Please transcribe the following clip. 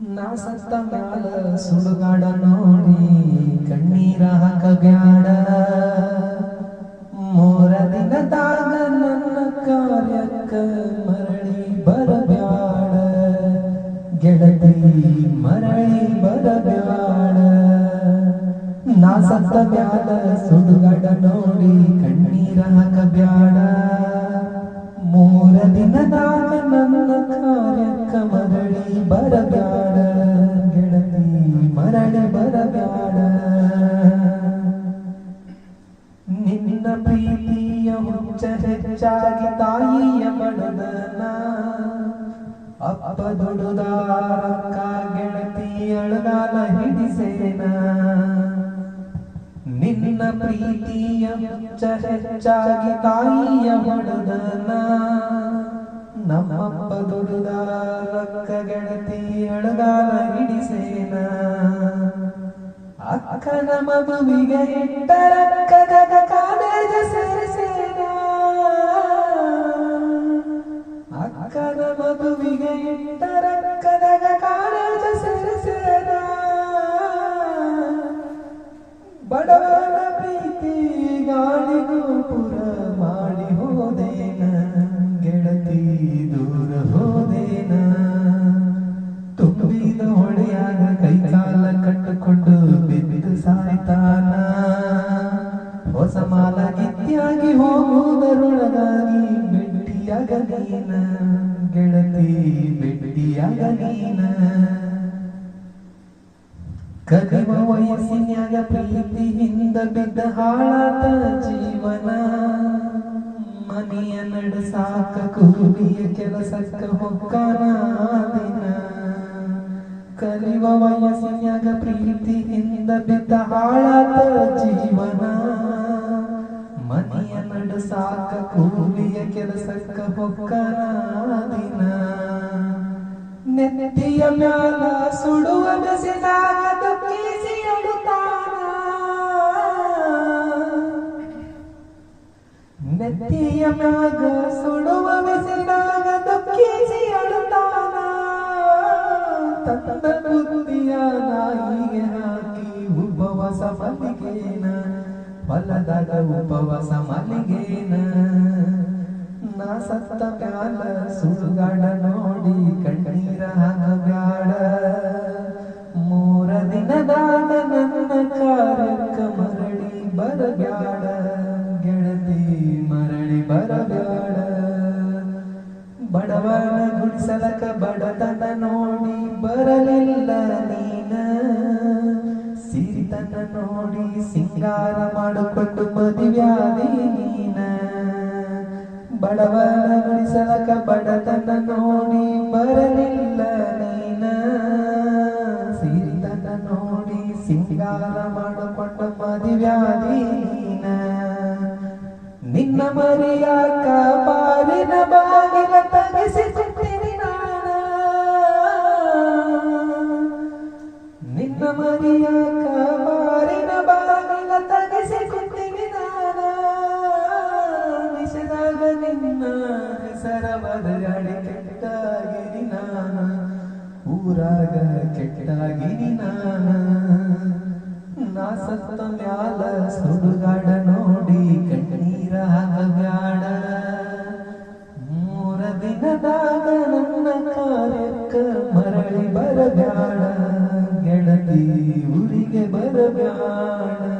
ನಾ ಸತ್ತ ಮ್ಯಾಲ ಸುಡುಗಾಡ ನೋಡಿ, ಕಣ್ಣೀರ ಹಾಕಬ್ಯಾಡ. ಮೂರ ದಿನದಾಗ ನನ್ನ ಕಾರ್ಯಕ್ಕ ಮರಳಿ ಬರಬ್ಯಾಡ. ಗೆಳತಿ ಮರಳಿ ಬರಬ್ಯಾಡ. ನಾ ಸತ್ತ ಮ್ಯಾಲ ಸುಡುಗಾಡ ನೋಡಿ, ಕಣ್ಣೀರ ಹಾಕಬ್ಯಾಡ. ಬರಬ್ಯಾಡ ಗೆಳತಿ ಮರಳಿ ಬರಬ್ಯಾಡ ನಿನ್ನ ಪ್ರೀತಿಯ ಹುಚ್ಚ ಹೆಚ್ಚಾಗಿ ತಾಯಿಯ ಬಡದನ ಅಪ್ಪ ದುಡುದಾರಕ್ಕ ಗೆಳತಿ ಅಳಗಾಲ ಹಿಡಿಸೇನ. ನಿನ್ನ ಪ್ರೀತಿಯ ಹುಚ್ಚ ಹೆಚ್ಚಾಗಿ ತಾಯಿಯ ಬಡದನ ನಮ್ಮಪ್ಪ ಅಕ್ಕ ಗೆಳತಿ ಅಳಗಾಲ ಹಿಡಿಸೇನ. ಅಕ್ಕನ ಮಗುವಿಗೆ ಇಟ್ಟರಕ್ಕದ ಕಾಲೇಜ ಸೇರಿಸೇನ. ಅಕ್ಕನ ಮಗುವಿಗೆ ಇಟ್ಟರಕ್ಕದ ಕಾಲೇಜ ಸೇರಿಸೇನ. ಬಡವನ ಬಿದ್ದು ಸಾಯ್ತಾನ ಹೊಸ ಮಾಲ ಗಿತ್ತಿಯಾಗಿ ಹೋಗುವುದರೊಳಗಾಗಿ ಬೆಟ್ಟಿಯಾಗ ನೀನ? ಗೆಳತಿ, ಬೆಟ್ಟಿಯಾಗ ನೀನ? ಕಲಿವ ವಯಸ್ಸಿನ್ಯಾಗ ಪ್ರೀತಿಯಿಂದ ಬಿದ್ದ ಹಾಳಾದ ಜೀವನ, ಮನೆಯ ನಡಸಾಕ ಕೂಲಿಯ ಕೆಲಸಕ್ಕ ಹೊಕ್ಕಾನ ದಿನ. ಕಲಿವ ವಯಸ್ಸಿನ್ಯಾಗ ಪ್ರೀತಿಯಿಂದ ಬಿದ್ದ ಹಾಳಾದ ಜೀವನ ಮನೆಯ ನಡಸಾಕ ಕೂಲಿಯ ಕೆಲಸಕ್ಕ ಹೊಕ್ಕಾನ ದಿನ ನೆತ್ತಿಯ ಮ್ಯಾಲ ಸುಡುವ ಬೆಸಿದಾಗ ದುಃಖಿಸಿ ಅಳುತ್ತಾನ ನೆತ್ತಿಯ ಮ್ಯಾಗ ಸುಡುವ ಬೆಸಿದಾಗ ದುಃಖಿಸಿ ಅಳುತ್ತಾನ ತನ್ನ ಬುದ್ಧಿಯ ನಾಯಿಗೆ ಹಾಕಿ ಉಪವಾಸ ಮಲ್ಲಿಗೇನ ಹೊಲದಾಗ ಉಪವಾಸ ಮಲ್ಲಿಗೇನ ನಾ ಸತ್ತ ಮ್ಯಾಲ ಸುಡುಗಾಡ ನೋಡಿ ಕಣ್ಣೀರ ಹಾಕಬ್ಯಾಡ. ಮೂರ ದಿನದಾಗ ನನ್ನ ಕಾರ್ಯಕ್ಕ ಮರಳಿ ಬರಬ್ಯಾಡ. ಗೆಳತಿ ಮರಳಿ ಬರಬ್ಯಾಡ. ಬಡವನ ಗುಡಿಸಲಕ ಬಡತನ ನೋಡಿ ಬರಲಿಲ್ಲ ನೀನ ಸಿರಿತನ ನೋಡಿ ಸಿಂಗಾರ ಮಾಡಿಕೊಂಡು ಮದುವ್ಯಾದಿ ನೀನ ಬಡವನ ಗುಡಿಸಲಕ ಬಡತನ ನೋಡಿ ಬರಲಿಲ್ಲ ನೀನ ಸಿರಿತನ ನೋಡಿ ಸಿಂಗಾರ ಮಾಡಿಕೊಂಡ ಮದುವ್ಯಾದಿ ನೀನ ನಿನ್ನ ಮರಿಯಾಕ ನಿನ್ನ ಕಾರಿನ ಬಾಗಿಲ ತಗಿಸಿಕೊಟ್ಟಿನಿ ನಾನ ನಿಶದಾಗ ನಿನ್ನ ಹೆಸರ ಬದಲಾಡಿ ಕೆಟ್ಟಾಗಿರಿ ನಾನ. ಊರಾಗ ಕೆಟ್ಟಾಗಿರಿ ನಾನ. ನಾ ಸತ್ತ ಮ್ಯಾಲ ಸುಡುಗಾಡ ನೋಡಿ ಕಣ್ಣೀರ ಹಾಕಬ್ಯಾಡ ಮೂರ ದಿನದಾಗ ನನ್ನ ಕಾರ್ಯಕ್ಕ ಮರಳಿ ಬರಬ್ಯಾಡ. ಊರಿಗೆ ಬರಬ್ಯಾಡ